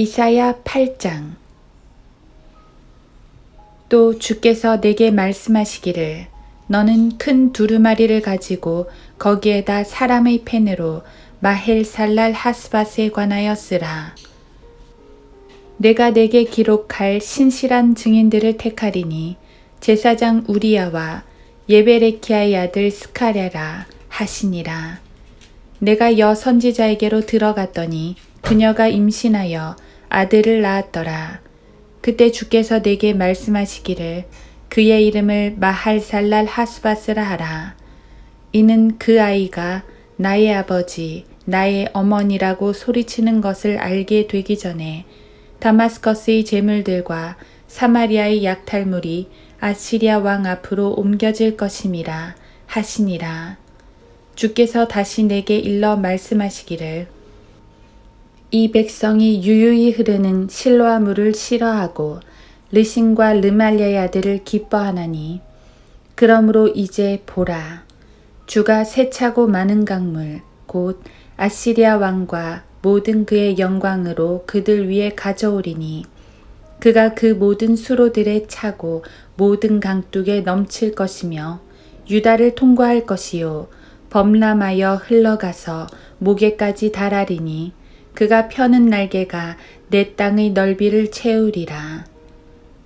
이사야 8장 또 주께서 내게 말씀하시기를 너는 큰 두루마리를 가지고 거기에다 사람의 펜으로 마헬살랄 하스바스에 관하여 쓰라. 내가 내게 기록할 신실한 증인들을 택하리니 제사장 우리야와 예베레키아의 아들 스카랴라 하시니라. 내가 여 선지자에게로 들어갔더니 그녀가 임신하여 아들을 낳았더라. 그때 주께서 내게 말씀하시기를 그의 이름을 마할살랄 하스바스라 하라. 이는 그 아이가 나의 아버지, 나의 어머니라고 소리치는 것을 알게 되기 전에 다마스커스의 재물들과 사마리아의 약탈물이 아시리아 왕 앞으로 옮겨질 것임이라 하시니라. 주께서 다시 내게 일러 말씀하시기를 이 백성이 유유히 흐르는 실로아 물을 싫어하고 르신과 르말리아의 아들을 기뻐하나니 그러므로 이제 보라. 주가 세차고 많은 강물 곧 아시리아 왕과 모든 그의 영광으로 그들 위에 가져오리니 그가 그 모든 수로들에 차고 모든 강둑에 넘칠 것이며 유다를 통과할 것이요 범람하여 흘러가서 목에까지 달하리니 그가 펴는 날개가 내 땅의 넓이를 채우리라.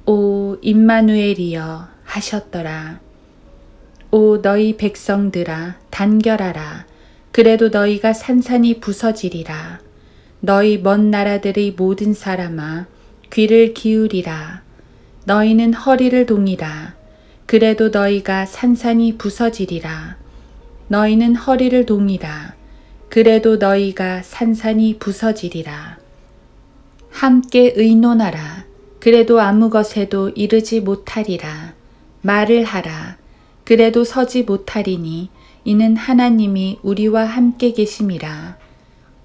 오 임마누엘이여 하셨더라. 오 너희 백성들아 단결하라. 그래도 너희가 산산이 부서지리라. 너희 먼 나라들의 모든 사람아 귀를 기울이라. 너희는 허리를 동이라. 그래도 너희가 산산이 부서지리라. 너희는 허리를 동이라. 그래도 너희가 산산이 부서지리라. 함께 의논하라. 그래도 아무 것에도 이르지 못하리라. 말을 하라. 그래도 서지 못하리니 이는 하나님이 우리와 함께 계심이라.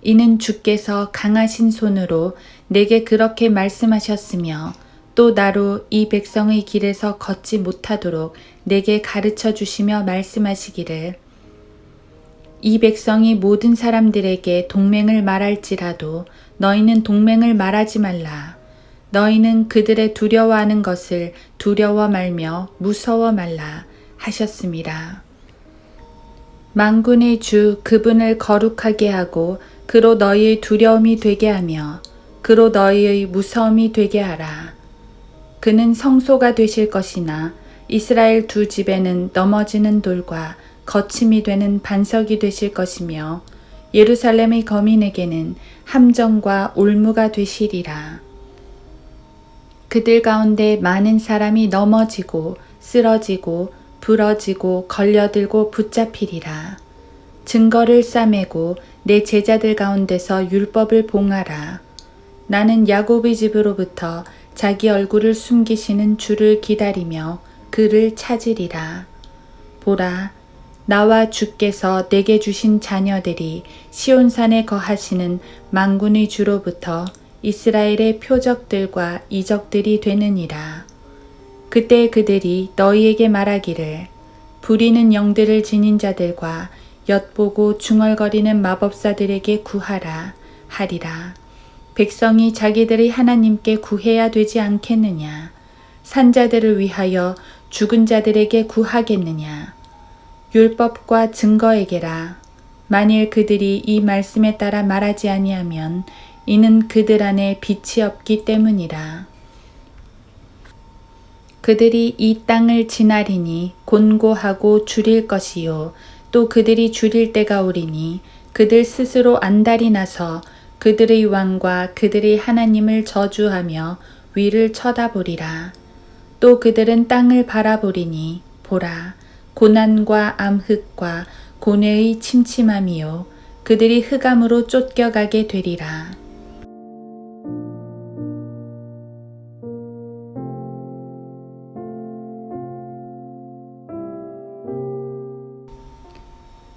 이는 주께서 강하신 손으로 내게 그렇게 말씀하셨으며 또 나로 이 백성의 길에서 걷지 못하도록 내게 가르쳐 주시며 말씀하시기를 이 백성이 모든 사람들에게 동맹을 말할지라도 너희는 동맹을 말하지 말라. 너희는 그들의 두려워하는 것을 두려워 말며 무서워 말라 하셨습니다. 만군의 주 그분을 거룩하게 하고 그로 너희의 두려움이 되게 하며 그로 너희의 무서움이 되게 하라. 그는 성소가 되실 것이나 이스라엘 두 집에는 넘어지는 돌과 거침이 되는 반석이 되실 것이며 예루살렘의 거민에게는 함정과 올무가 되시리라. 그들 가운데 많은 사람이 넘어지고 쓰러지고 부러지고 걸려들고 붙잡히리라. 증거를 싸매고 내 제자들 가운데서 율법을 봉하라. 나는 야곱의 집으로부터 자기 얼굴을 숨기시는 주를 기다리며 그를 찾으리라. 보라, 나와 주께서 내게 주신 자녀들이 시온산에 거하시는 망군의 주로부터 이스라엘의 표적들과 이적들이 되느니라. 그때 그들이 너희에게 말하기를 부리는 영들을 지닌 자들과 엿보고 중얼거리는 마법사들에게 구하라 하리라. 백성이 자기들의 하나님께 구해야 되지 않겠느냐. 산자들을 위하여 죽은 자들에게 구하겠느냐. 율법과 증거에게라. 만일 그들이 이 말씀에 따라 말하지 아니하면 이는 그들 안에 빛이 없기 때문이라. 그들이 이 땅을 지나리니 곤고하고 줄일 것이요. 또 그들이 줄일 때가 오리니 그들 스스로 안달이 나서 그들의 왕과 그들의 하나님을 저주하며 위를 쳐다보리라. 또 그들은 땅을 바라보리니 보라. 고난과 암흑과 고뇌의 침침함이요. 그들이 흑암으로 쫓겨가게 되리라.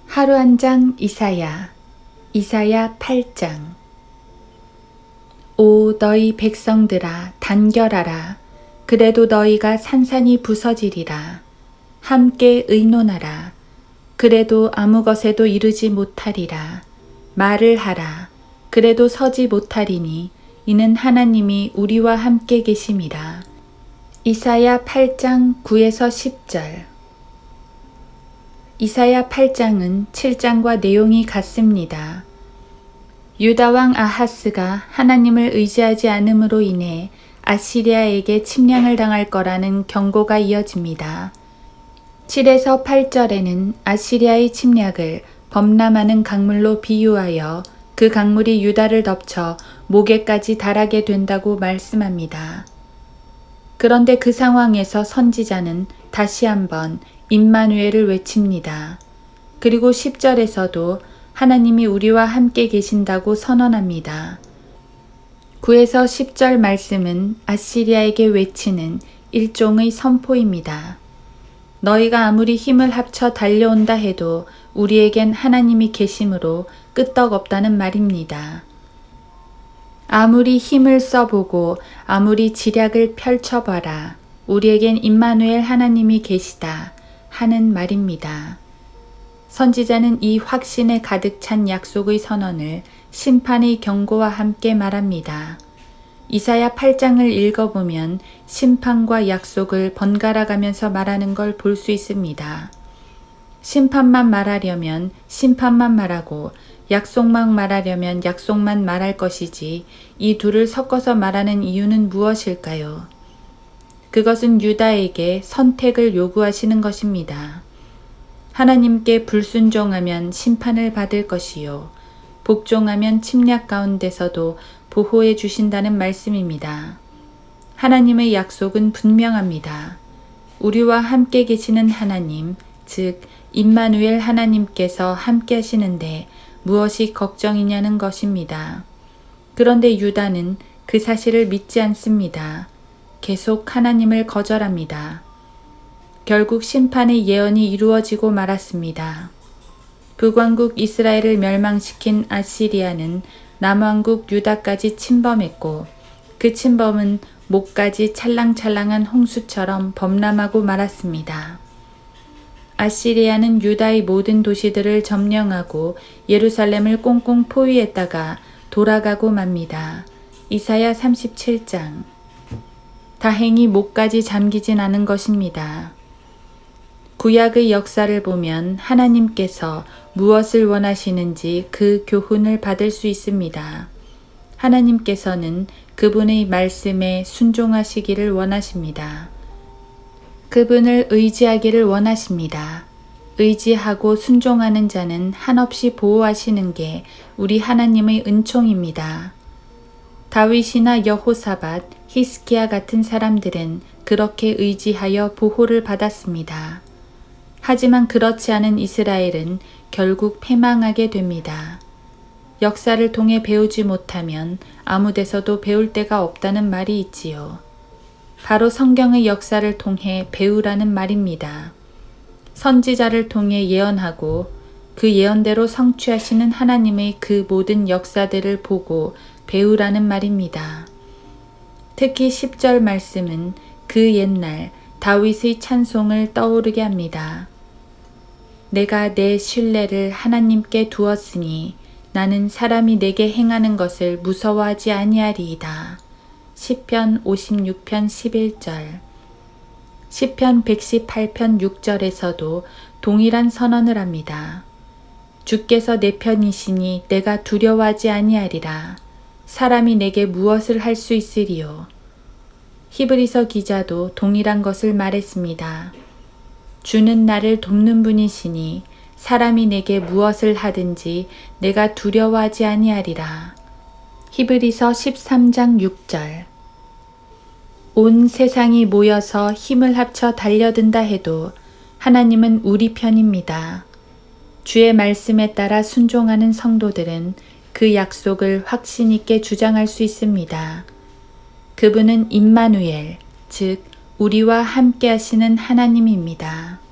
하루 한 장 이사야. 이사야 8장. 오 너희 백성들아 단결하라. 그래도 너희가 산산이 부서지리라 함께 의논하라. 그래도 아무 것에도 이르지 못하리라. 말을 하라. 그래도 서지 못하리니 이는 하나님이 우리와 함께 계심이라. 이사야 8장 9에서 10절 이사야 8장은 7장과 내용이 같습니다. 유다왕 아하스가 하나님을 의지하지 않음으로 인해 아시리아에게 침략을 당할 거라는 경고가 이어집니다. 7에서 8절에는 아시리아의 침략을 범람하는 강물로 비유하여 그 강물이 유다를 덮쳐 목에까지 달하게 된다고 말씀합니다. 그런데 그 상황에서 선지자는 다시 한번 임마누엘을 외칩니다. 그리고 10절에서도 하나님이 우리와 함께 계신다고 선언합니다. 9에서 10절 말씀은 아시리아에게 외치는 일종의 선포입니다. 너희가 아무리 힘을 합쳐 달려온다 해도 우리에겐 하나님이 계심으로 끄떡없다는 말입니다. 아무리 힘을 써보고 아무리 지략을 펼쳐봐라. 우리에겐 임마누엘 하나님이 계시다 하는 말입니다. 선지자는 이 확신에 가득 찬 약속의 선언을 심판의 경고와 함께 말합니다. 이사야 8장을 읽어보면 심판과 약속을 번갈아 가면서 말하는 걸 볼 수 있습니다. 심판만 말하려면 심판만 말하고 약속만 말하려면 약속만 말할 것이지 이 둘을 섞어서 말하는 이유는 무엇일까요? 그것은 유다에게 선택을 요구하시는 것입니다. 하나님께 불순종하면 심판을 받을 것이요. 복종하면 침략 가운데서도 보호해 주신다는 말씀입니다. 하나님의 약속은 분명합니다. 우리와 함께 계시는 하나님, 즉, 임마누엘 하나님께서 함께 하시는데 무엇이 걱정이냐는 것입니다. 그런데 유다는 그 사실을 믿지 않습니다. 계속 하나님을 거절합니다. 결국 심판의 예언이 이루어지고 말았습니다. 북왕국 이스라엘을 멸망시킨 아시리아는 남왕국 유다까지 침범했고 그 침범은 목까지 찰랑찰랑한 홍수처럼 범람하고 말았습니다. 아시리아는 유다의 모든 도시들을 점령하고 예루살렘을 꽁꽁 포위했다가 돌아가고 맙니다. 이사야 37장. 다행히 목까지 잠기진 않은 것입니다. 구약의 역사를 보면 하나님께서 무엇을 원하시는지 그 교훈을 받을 수 있습니다. 하나님께서는 그분의 말씀에 순종하시기를 원하십니다. 그분을 의지하기를 원하십니다. 의지하고 순종하는 자는 한없이 보호하시는 게 우리 하나님의 은총입니다. 다윗이나 여호사밧, 히스키야 같은 사람들은 그렇게 의지하여 보호를 받았습니다. 하지만 그렇지 않은 이스라엘은 결국 패망하게 됩니다. 역사를 통해 배우지 못하면 아무 데서도 배울 데가 없다는 말이 있지요. 바로 성경의 역사를 통해 배우라는 말입니다. 선지자를 통해 예언하고 그 예언대로 성취하시는 하나님의 그 모든 역사들을 보고 배우라는 말입니다. 특히 10절 말씀은 그 옛날 다윗의 찬송을 떠오르게 합니다. 내가 내 신뢰를 하나님께 두었으니 나는 사람이 내게 행하는 것을 무서워하지 아니하리이다. 시편 56편 11절 시편 118편 6절에서도 동일한 선언을 합니다. 주께서 내 편이시니 내가 두려워하지 아니하리라. 사람이 내게 무엇을 할 수 있으리요. 히브리서 기자도 동일한 것을 말했습니다. 주는 나를 돕는 분이시니 사람이 내게 무엇을 하든지 내가 두려워하지 아니하리라. 히브리서 13장 6절 온 세상이 모여서 힘을 합쳐 달려든다 해도 하나님은 우리 편입니다. 주의 말씀에 따라 순종하는 성도들은 그 약속을 확신 있게 주장할 수 있습니다. 그분은 임마누엘, 즉 우리와 함께 하시는 하나님입니다.